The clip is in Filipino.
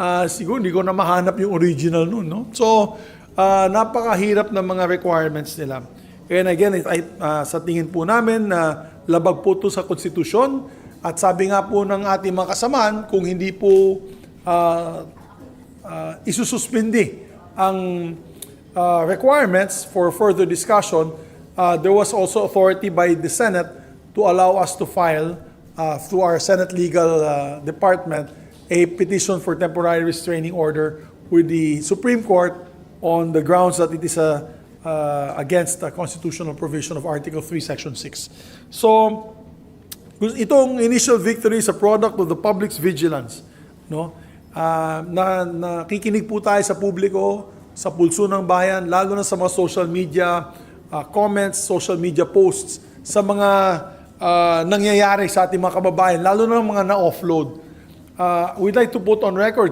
ah, siguro hindi ko na mahanap yung original nun. No? So, ah, napakahirap ng mga requirements nila. And again, it, ah, sa tingin po namin na labag po ito sa konstitusyon at sabi nga po ng ating mga kasamaan, kung hindi po ah, uh, isususpindi ang uh, requirements for further discussion, uh, there was also authority by the Senate to allow us to file uh, through our Senate Legal uh, Department a petition for temporary restraining order with the Supreme Court on the grounds that it is a, uh, against the constitutional provision of Article 3, Section 6. So, Itong initial victory is a product of the public's vigilance. No? Ah, na nakikinig po tayo sa publiko, sa pulso ng bayan, lalo na sa mga social media ah, comments, social media posts, sa mga ah, nangyayari sa ating mga kababayan, lalo na mga na-offload. Ah, we'd like to put on record